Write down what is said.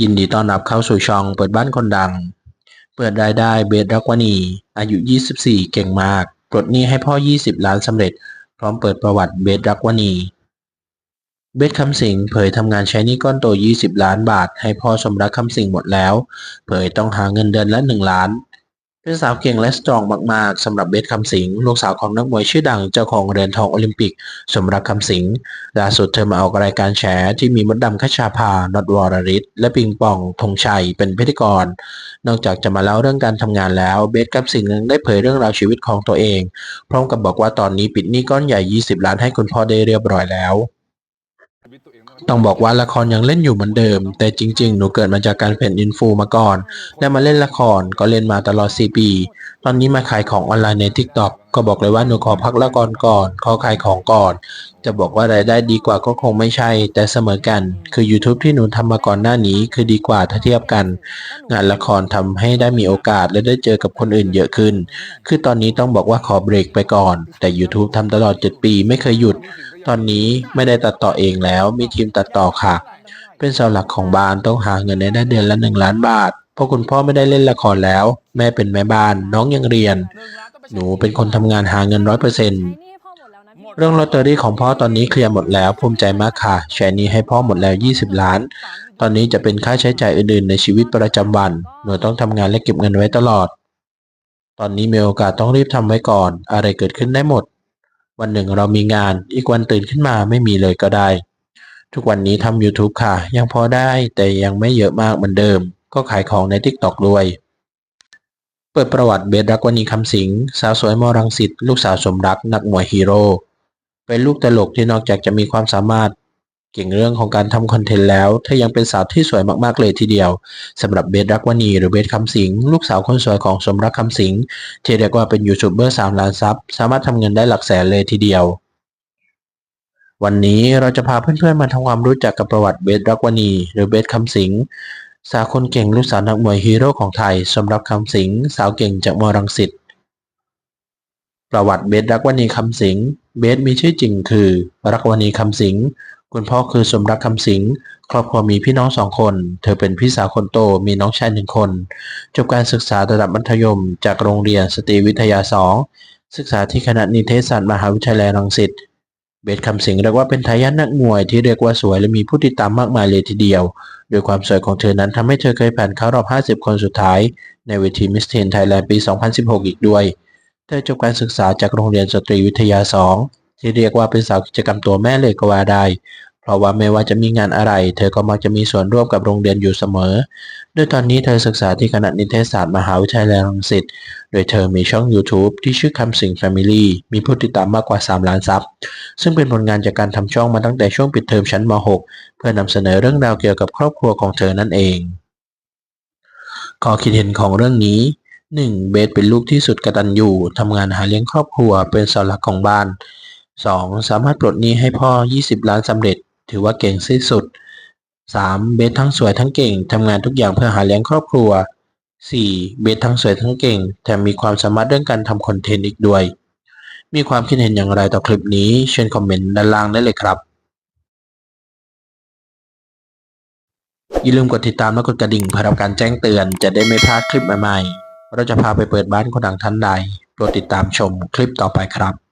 ยินดีต้อนรับเข้าสู่ช่องเปิดบ้านคนดัง เปิดรายได้เบสรักวณีอายุ 24 เก่งมากปลดหนี้ให้พ่อ 20 ล้านสำเร็จ พร้อมเปิดประวัติเบสรักวณีเบสคำสิงเผยทำงานใช้หนี้ก้อนโต 20 ล้านบาท ให้พ่อสมรักคำสิงหมดแล้ว เผยต้องหาเงินเดือนละ 1 ล้าน เป็นสาวเก่งและสตรองมาก ๆสำหรับเบสคำสิงลูกสาวของนักมวยชื่อดังเจ้าของเหรียญทองโอลิมปิก สมรักคำสิงล่าสุดเธอมาออกรายการแฉที่มีมดดำคชาภานอดวรริศและปิงปองธงชัยเป็นพิธีกร นอกจากจะมาเล่าเรื่องการทำงานแล้ว เบสคำสิงยังได้เผยเรื่องราวชีวิตของตัวเอง พร้อมกับบอกว่าตอนนี้ปิดหนี้ก้อนใหญ่ 20 ล้านให้คุณพ่อได้เรียบร้อยแล้ว ต้องบอกว่าละครยังเล่นอยู่เหมือนเดิม แต่จริงๆ หนูเกิดมาจากการเป็นอินฟูมาก่อน และมาเล่นละครก็เล่นมาตลอด 4 ปี ตอนนี้มาขายของออนไลน์ใน TikTok ก็บอกเลยว่าหนูขอพักละครก่อนขอขายของก่อน จะบอกว่ารายได้ดีกว่าก็คงไม่ใช่ แต่เสมอกัน คือ YouTube ที่หนูทำมาก่อนหน้านี้คือดีกว่าถ้าเทียบกัน งานละครทำให้ได้มีโอกาสและได้เจอกับคนอื่นเยอะขึ้น คือตอนนี้ต้องบอกว่าขอเบรกไปก่อน แต่ YouTube ทำตลอด 7 ปีไม่เคยหยุด ตอนนี้ไม่ได้ตัดต่อเองแล้ว มีทีมตัดต่อค่ะ เป็นเสาหลักของบ้านต้องหาเงินได้เดือนละหนึ่งล้านบาท เพราะคุณพ่อไม่ได้เล่นละครแล้ว แม่เป็นแม่บ้านน้องยังเรียน หนูเป็นคนทำงานหาเงินร้อยเปอร์เซ็นต์เรื่องลอตเตอรี่ของพ่อตอนนี้เคลียร์หมดแล้วภูมิใจมากค่ะแชร์นี้ให้พ่อหมดแล้ว 20 ล้าน ตอนนี้จะเป็นค่าใช้จ่ายอื่นๆ ในชีวิตประจำวัน หนูต้องทำงานและเก็บเงินไว้ตลอด ตอนนี้มีโอกาสต้องรีบทำไว้ก่อน อะไรเกิดขึ้นได้หมด วันหนึ่งเรามีงาน อีกวันตื่นขึ้นมาไม่มีเลยก็ได้ ทุกวันนี้ทำ YouTube ค่ะ ยังพอได้แต่ยังไม่เยอะมากเหมือนเดิม ก็ขายของใน TikTok ด้วย เปิดประวัติเบสรักวณีคำสิงสาวสวยมอรังสิตลูกสาวสมรักนักมวยฮีโร่ เป็นลูกตลกที่นอกจากจะมีความสามารถเก่งเรื่องของการทำคอนเทนต์แล้วเธอยังเป็นสาวที่สวยมากๆเลยทีเดียวสำหรับเบสรักวณีหรือเบสคำสิงลูกสาวคนสวยของสมรักคำสิงที่เรียกว่าเป็นยูทูบเบอร์สามล้านซับสามารถทำเงินได้หลักแสนเลยทีเดียว วันนี้เราจะพาเพื่อนๆมาทำความรู้จักกับประวัติเบสรักวณีหรือเบสคำสิง สาวคนเก่งลูกสาวนักมวยฮีโร่ของไทยสำหรับคำสิงสาวเก่งจากมอรังสิตประวัติเบสรักวณีคำสิงเบสมีชื่อจริงคือรักวณีคำสิงคุณพ่อคือสมรักคำสิงครอบครัวมีพี่น้องสองคน เธอเป็นพี่สาวคนโตมีน้องชายหนึ่งคน จบการศึกษาระดับมัธยม จากโรงเรียนสตรีวิทยาสองศึกษาที่คณะนิเทศศาสตร์มหาวิทยาลัยรังสิต เบสคำสิงเรียกว่าเป็นทายาทนักมวยที่เรียกว่าสวยและมีผู้ติดตามมากมายเลยทีเดียว โดยความสวยของเธอนั้นทำให้เธอเคยผ่านเข้ารอบ 50 คนสุดท้าย ในเวทีมิสเทนไทยแลนด์ปี 2016 อีกด้วย เธอจบการศึกษาจากโรงเรียนสตรีวิทยา 2 ที่เรียกว่าเป็นสาวกิจกรรมตัวแม่เลยก็ว่าได้ เพราะว่าไม่ว่าจะมีงานอะไร เธอก็มักจะมีส่วนร่วมกับโรงเรียนอยู่เสมอโดยตอนนี้เธอศึกษาที่คณะนิเทศศาสตร์มหาวิทยาลัยรังสิต โดยเธอมีช่อง YouTube ที่ชื่อคำสิง Family มีผู้ติดตามมากกว่า 3 ล้านซับ ซึ่งเป็นผลงานจากการทำช่องมาตั้งแต่ช่วงปิดเทอมชั้นม .6 เพื่อนำเสนอเรื่องราวเกี่ยวกับครอบครัวของเธอนั่นเอง ข้อคิดเห็นของเรื่องนี้ 1. เบสเป็นลูกที่สุดกตัญญูทำงานหาเลี้ยงครอบครัวเป็นเสาหลักของบ้าน 2. สามารถปลดหนี้ให้พ่อ 20 ล้านสำเร็จ ถือว่าเก่งที่สุด 3. เบสทั้งสวยทั้งเก่งทำงานทุกอย่างเพื่อหาเลี้ยงครอบครัว 4. เบสทั้งสวยทั้งเก่งแถมมีความสามารถเรื่องการทำคอนเทนต์อีกด้วย มีความคิดเห็นอย่างไรต่อคลิปนี้ เชิญคอมเมนต์ด้านล่างได้เลยครับ อย่าลืมกดติดตามและกดกระดิ่งเพื่อรับการแจ้งเตือนจะได้ไม่พลาดคลิปใหม่ๆ เราจะพาไปเปิดบ้านคนดังท่านใด โปรดติดตามชมคลิปต่อไปครับ